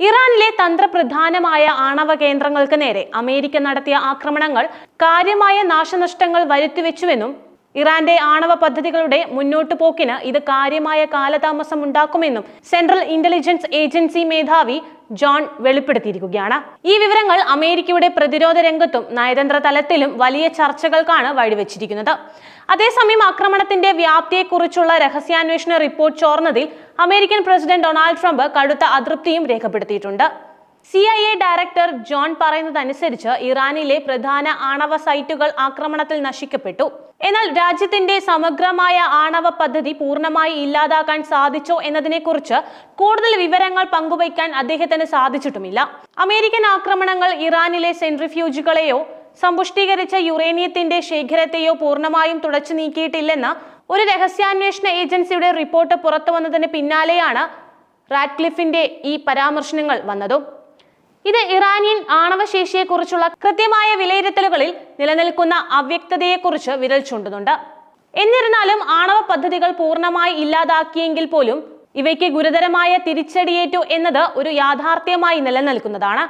ഇറാനിലെ തന്ത്രപ്രധാനമായ ആണവ കേന്ദ്രങ്ങൾക്ക് നേരെ അമേരിക്ക നടത്തിയ ആക്രമണങ്ങൾ കാര്യമായ നാശനഷ്ടങ്ങൾ വരുത്തിവെച്ചുവെന്നും ഇറാന്റെ ആണവ പദ്ധതികളുടെ മുന്നോട്ടു പോക്കിന് ഇത് കാര്യമായ കാലതാമസം ഉണ്ടാക്കുമെന്നും സെൻട്രൽ ഇന്റലിജൻസ് ഏജൻസി മേധാവി ജോൺ വെളിപ്പെടുത്തിയിരിക്കുകയാണ്. ഈ വിവരങ്ങൾ അമേരിക്കയുടെ പ്രതിരോധ രംഗത്തും നയതന്ത്ര തലത്തിലും വലിയ ചർച്ചകൾക്കാണ് വഴിവെച്ചിരിക്കുന്നത്. അതേസമയം ആക്രമണത്തിന്റെ വ്യാപ്തിയെക്കുറിച്ചുള്ള രഹസ്യാന്വേഷണ റിപ്പോർട്ട് ചോർന്നതിൽ അമേരിക്കൻ പ്രസിഡന്റ് ഡൊണാൾഡ് ട്രംപ് കടുത്ത അതൃപ്തിയും രേഖപ്പെടുത്തിയിട്ടുണ്ട്. C I A director John പറയുന്നതനുസരിച്ച് ഇറാനിലെ പ്രധാന ആണവ സൈറ്റുകൾ ആക്രമണത്തിൽ നശിക്കപ്പെട്ടു. എന്നാൽ രാജ്യത്തിന്റെ സമഗ്രമായ ആണവ പദ്ധതി പൂർണമായി ഇല്ലാതാക്കാൻ സാധിച്ചോ എന്നതിനെക്കുറിച്ച് കൂടുതൽ വിവരങ്ങൾ പങ്കുവയ്ക്കാൻ അദ്ദേഹത്തിന് സാധിച്ചിട്ടുമില്ല. അമേരിക്കൻ ആക്രമണങ്ങൾ ഇറാനിലെ സെൻട്രിഫ്യൂജുകളെയോ സമ്പുഷ്ടീകരിച്ച യുറേനിയത്തിന്റെ ശേഖരത്തെയോ പൂർണമായും തുടച്ചു നീക്കിയിട്ടില്ലെന്ന് ഒരു രഹസ്യാന്വേഷണ ഏജൻസിയുടെ റിപ്പോർട്ട് പുറത്തു വന്നതിന് പിന്നാലെയാണ് റാറ്റ്ക്ലിഫിന്റെ ഈ പരാമർശനങ്ങൾ വന്നതും. ഇത് ഇറാനിയൻ ആണവശേഷിയെക്കുറിച്ചുള്ള കൃത്യമായ വിലയിരുത്തലുകളിൽ നിലനിൽക്കുന്ന അവ്യക്തതയെക്കുറിച്ച് വിരൽ ചൂണ്ടുന്നുണ്ട്. എന്നിരുന്നാലും ആണവ പദ്ധതികൾ പൂർണമായി ഇല്ലാതാക്കിയെങ്കിൽ പോലും ഇവയ്ക്ക് ഗുരുതരമായ തിരിച്ചടിയേറ്റു എന്നത് ഒരു യാഥാർത്ഥ്യമായി നിലനിൽക്കുന്നതാണ്.